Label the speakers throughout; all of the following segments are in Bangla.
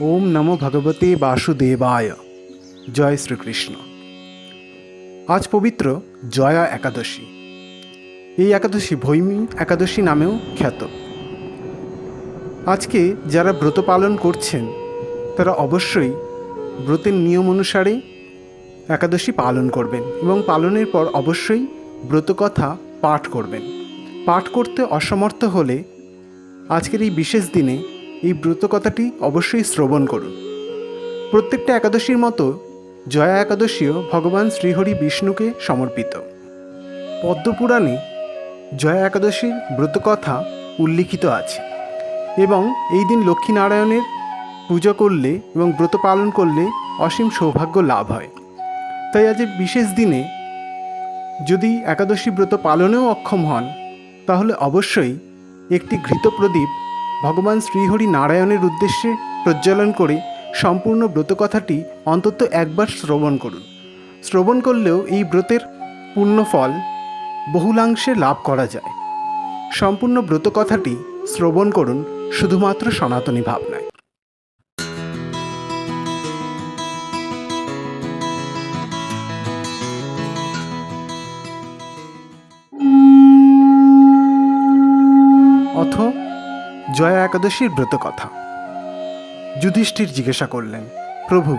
Speaker 1: ওম নমো ভগবতে বাসুদেবায়। জয় শ্রীকৃষ্ণ। আজ পবিত্র জয়া একাদশী। এই একাদশী ভৈমী একাদশী নামেও খ্যাত। আজকে যারা ব্রত পালন করছেন, তারা অবশ্যই ব্রতের নিয়ম অনুসারে একাদশী পালন করবেন এবং পালনের পর অবশ্যই ব্রতকথা পাঠ করবেন। পাঠ করতে অসমর্থ হলে আজকের এই বিশেষ দিনে এই ব্রত কথাটি অবশ্যই শ্রবণ করুন। প্রত্যেকটা একাদশীর মতো জয়া একাদশীও ভগবান শ্রীহরি বিষ্ণুকে সমর্পিত। পদ্মপুরাণে জয়া একাদশীর ব্রতকথা উল্লিখিত আছে এবং এই দিন লক্ষ্মীনারায়ণের পুজো করলে এবং ব্রত পালন করলে অসীম সৌভাগ্য লাভ হয়। তাই আজ বিশেষ দিনে যদি একাদশী ব্রত পালনেও অক্ষম হন, তাহলে অবশ্যই একটি ঘৃত প্রদীপ ভগবান শ্রীহরি নারায়ণের উদ্দেশ্যে প্রজ্বলন করে সম্পূর্ণ ব্রতকথাটি অন্তত একবার শ্রবণ করুন। শ্রবণ করলেও এই ব্রতের পূর্ণ ফল বহুলাংশে লাভ করা যায়। সম্পূর্ণ ব্রতকথাটি শ্রবণ করুন, শুধুমাত্র সনাতনী ভাবনায়। জয়া একাদশীর ব্রতকথা যুধিষ্ঠির জিজ্ঞাসা করলেন, প্রভু,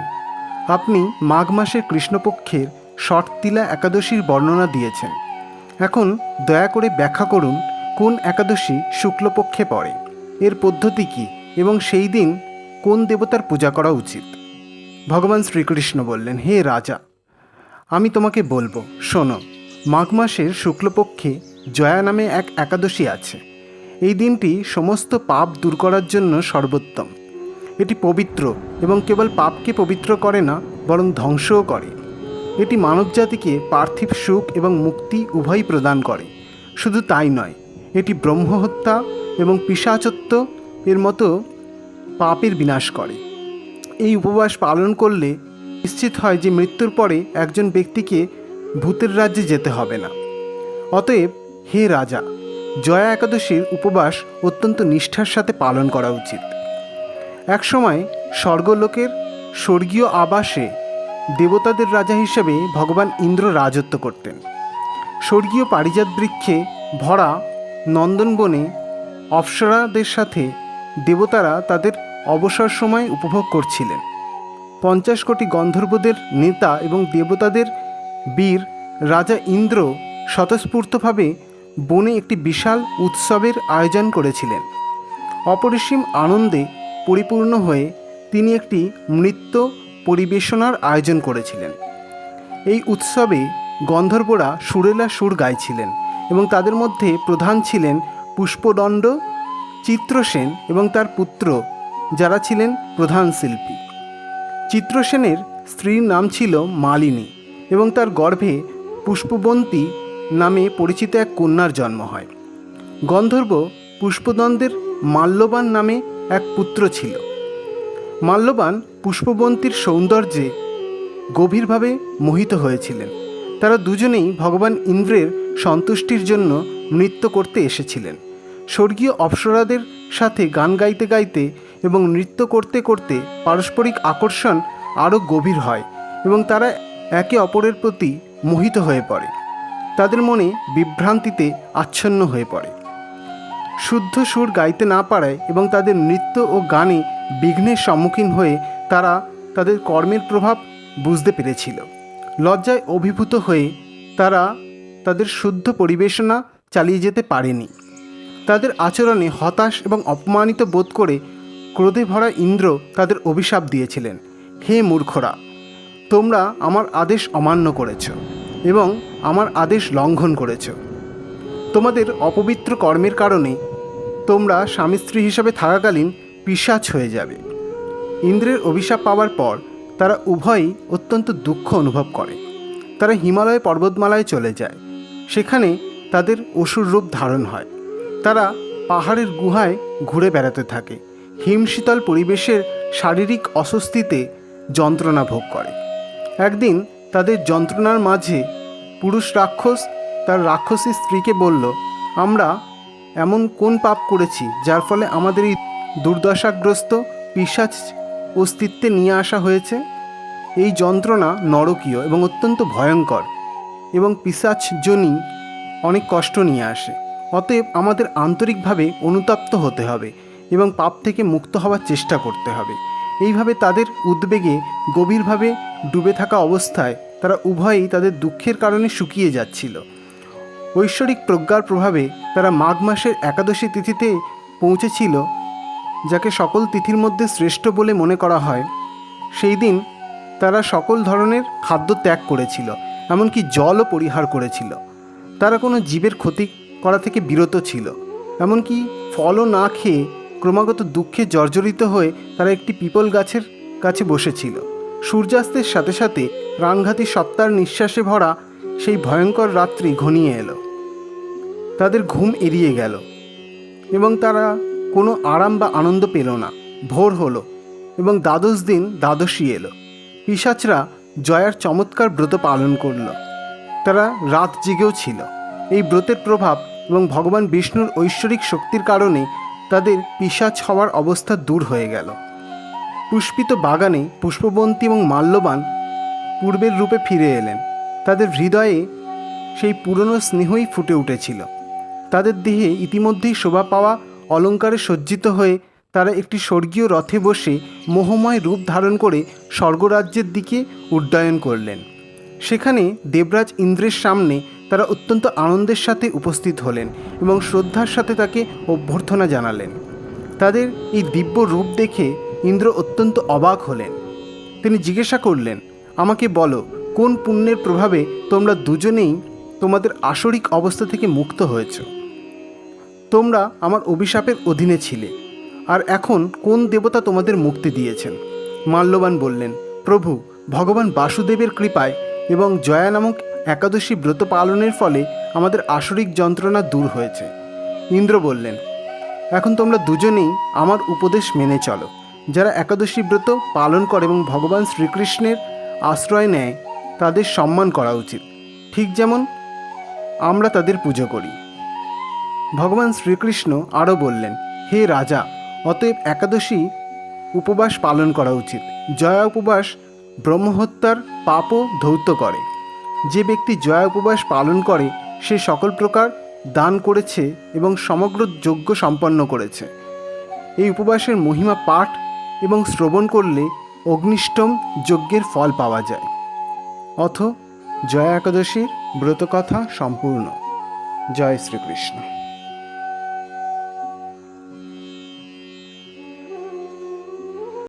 Speaker 1: আপনি মাঘ মাসের কৃষ্ণপক্ষের শর্তিলা একাদশীর বর্ণনা দিয়েছেন। এখন দয়া করে ব্যাখ্যা করুন, কোন একাদশী শুক্লপক্ষে পড়ে? এর পদ্ধতি কী? এবং সেই দিন কোন দেবতার পূজা করা উচিত? ভগবান শ্রীকৃষ্ণ বললেন, হে রাজা, আমি তোমাকে বলব, শোনো, মাঘ মাসের শুক্লপক্ষে জয়া নামে এক একাদশী আছে। এই দিনটি সমস্ত পাপ দূর করার জন্য সর্বোত্তম। এটি পবিত্র এবং কেবল পাপকে পবিত্র করে না, বরং ধ্বংসও করে। এটি মানবজাতিকে পার্থিব সুখ এবং মুক্তি উভয়ই প্রদান করে। শুধু তাই নয়, এটি ব্রহ্মহত্যা এবং পিসাচত্ব এর মতো পাপের বিনাশ করে। এই উপবাস পালন করলে নিশ্চিত হয় যে মৃত্যুর পরে একজন ব্যক্তিকে ভূতের রাজ্যে যেতে হবে না। অতএব হে রাজা জয়া একাদশীর উপবাস অত্যন্ত নিষ্ঠার সাথে পালন করা উচিত। একসময় স্বর্গলোকের স্বর্গীয় আবাসে দেবতাদের রাজা হিসেবে ভগবান ইন্দ্র রাজত্ব করতেন। স্বর্গীয় পারিজাত বৃক্ষে ভরা নন্দনবনে অপ্সরাদের সাথে দেবতারা তাদের অবসর সময় উপভোগ করছিলেন। পঞ্চাশ কোটি গন্ধর্বদের নেতা এবং দেবতাদের বীর রাজা ইন্দ্র স্বতঃস্ফূর্তভাবে বনে একটি বিশাল উৎসবের আয়োজন করেছিলেন। অপরিসীম আনন্দে পরিপূর্ণ হয়ে তিনি একটি নৃত্য পরিবেশনার আয়োজন করেছিলেন। এই উৎসবে গন্ধর্বরা সুরেলা সুর গাইছিলেন এবং তাদের মধ্যে প্রধান ছিলেন পুষ্পদণ্ড, চিত্রসেন এবং তার পুত্র, যারা ছিলেন প্রধান শিল্পী। চিত্রসেনের স্ত্রীর নাম ছিল মালিনী এবং তার গর্ভে পুষ্পবন্তী নামে পরিচিত এক কন্যার জন্ম হয়। গন্ধর্ব পুষ্পদন্দের মাল্যবান নামে এক পুত্র ছিল। মাল্যবান পুষ্পবন্তীর সৌন্দর্যে গভীরভাবে মোহিত হয়েছিলেন। তারা দুজনেই ভগবান ইন্দ্রের সন্তুষ্টির জন্য নৃত্য করতে এসেছিলেন। স্বর্গীয় অপ্সরাদের সাথে গান গাইতে গাইতে এবং নৃত্য করতে করতে পারস্পরিক আকর্ষণ আরও গভীর হয় এবং তারা একে অপরের প্রতি মোহিত হয়ে পড়ে। তাদের মনে বিভ্রান্তিতে আচ্ছন্ন হয়ে পড়ে। শুদ্ধ সুর গাইতে না পারায় এবং তাদের নৃত্য ও গানে বিঘ্নের সম্মুখীন হয়ে তারা তাদের কর্মের প্রভাব বুঝতে পেরেছিল। লজ্জায় অভিভূত হয়ে তারা তাদের শুদ্ধ পরিবেশনা চালিয়ে যেতে পারেনি। তাদের আচরণে হতাশ এবং অপমানিত বোধ করে ক্রোধে ভরা ইন্দ্র তাদের অভিশাপ দিয়েছিলেন, হে মূর্খরা, তোমরা আমার আদেশ অমান্য করেছ। এবং আমার আদেশ লঙ্ঘন করেছ। তোমাদের অপবিত্র কর্মের কারণে তোমরা স্বামী স্ত্রী হিসাবে থাকাকালীন পিসাচ হয়ে যাবে। ইন্দ্রের অভিশাপ পাওয়ার পর তারা উভয়ই অত্যন্ত দুঃখ অনুভব করে। তারা হিমালয় পর্বতমালায় চলে যায়। সেখানে তাদের অসুর রূপ ধারণ হয়। তারা পাহাড়ের গুহায় ঘুরে বেড়াতে থাকে। হিমশীতল পরিবেশের শারীরিক অস্বস্তিতে যন্ত্রণা ভোগ করে। একদিন তাদের যন্ত্রণার মাঝে পুরুষ রাক্ষস তার রাক্ষসী স্ত্রীকে বলল, আমরা এমন কোন পাপ করেছি যার ফলে আমাদের এই দুর্দশাগ্রস্ত পিসাচ অস্তিত্বে নিয়ে আসা হয়েছে? এই যন্ত্রণা নরকীয় এবং অত্যন্ত ভয়ঙ্কর এবং পিসাচজনই অনেক কষ্ট নিয়ে আসে। অতএব আমাদের আন্তরিকভাবে অনুতপ্ত হতে হবে এবং পাপ থেকে মুক্ত হওয়ার চেষ্টা করতে হবে। এইভাবে তাদের উদ্বেগে গভীরভাবে ডুবে থাকা অবস্থায় তারা উভয়েই তাদের দুঃখের কারণে শুকিয়ে যাচ্ছিল। ঐশ্বরিক প্রজ্ঞার প্রভাবে তারা মাঘ মাসের একাদশী তিথিতে পৌঁছেছিল, যাকে সকল তিথির মধ্যে শ্রেষ্ঠ বলে মনে করা হয়। সেই দিন তারা সকল ধরনের খাদ্য ত্যাগ করেছিল, এমনকি জলও পরিহার করেছিল। তারা কোনো জীবের ক্ষতি করা থেকে বিরত ছিল, এমনকি ফলও না খেয়ে ক্রমাগত দুঃখে জর্জরিত হয়ে তারা একটি পিপল গাছের কাছে বসেছিল। সূর্যাস্তের সাথে সাথে প্রাণঘাতী সত্তার নিঃশ্বাসে ভরা সেই ভয়ঙ্কর রাত্রি ঘনিয়ে এলো। তাদের ঘুম এড়িয়ে গেল এবং তারা কোনো আরাম বা আনন্দ পেল না। ভোর হলো এবং দ্বাদশ দিন দ্বাদশী এলো। পিসাচরা জয়ার চমৎকার ব্রত পালন করল। তারা রাত জেগেও ছিল। এই ব্রতের প্রভাব এবং ভগবান বিষ্ণুর ঐশ্বরিক শক্তির কারণে তাদের পিসাচ হওয়ার অবস্থা দূর হয়ে গেল। পুষ্পিত বাগানে পুষ্পবন্তী এবং মাল্যবান পূর্বের রূপে ফিরে এলেন। তাদের হৃদয়ে সেই পুরনো স্নেহই ফুটে উঠেছিল। তাদের দেহে ইতিমধ্যেই শোভা পাওয়া অলঙ্কারে সজ্জিত হয়ে তারা একটি স্বর্গীয় রথে বসে মোহময় রূপ ধারণ করে স্বর্গরাজ্যের দিকে উড্ডয়ন করলেন। সেখানে দেবরাজ ইন্দ্রের সামনে তারা অত্যন্ত আনন্দের সাথে উপস্থিত হলেন এবং শ্রদ্ধার সাথে তাকে অভ্যর্থনা জানালেন। তাদের এই দিব্য রূপ দেখে ইন্দ্র অত্যন্ত অবাক হলেন। তিনি জিজ্ঞাসা করলেন, আমাকে বলো, কোন পুণ্যের প্রভাবে তোমরা দুজনেই তোমাদের আসরিক অবস্থা থেকে মুক্ত হয়েছ? তোমরা আমার অভিশাপের অধীনে ছিলে, আর এখন কোন দেবতা তোমাদের মুক্তি দিয়েছেন? মাল্যবান বললেন, প্রভু, ভগবান বাসুদেবের কৃপায় এবং জয়া নামক একাদশী ব্রত পালনের ফলে আমাদের আসরিক যন্ত্রণা দূর হয়েছে। ইন্দ্র বললেন, এখন তোমরা দুজনেই আমার উপদেশ মেনে চলো। যারা একাদশী ব্রত পালন করে এবং ভগবান শ্রীকৃষ্ণের আশ্রয় নেয়, তাদের সম্মান করা উচিত। ঠিক যেমন আমরা তাদের পুজো করি। ভগবান শ্রীকৃষ্ণ আরও বললেন, হে রাজা, অতএব একাদশী উপবাস পালন করা উচিত। জয়া উপবাস ব্রহ্মহত্যার পাপও ধৌত করে। যে ব্যক্তি জয়া উপবাস পালন করে, সে সকল প্রকার দান করেছে এবং সমগ্র যজ্ঞ সম্পন্ন করেছে। এই উপবাসের মহিমা পাঠ এবং শ্রবণ করলে অগ্নিষ্টম যজ্ঞের ফল পাওয়া যায়। অথ জয়া একাদশীর ব্রতকথা সম্পূর্ণ। জয় শ্রীকৃষ্ণ।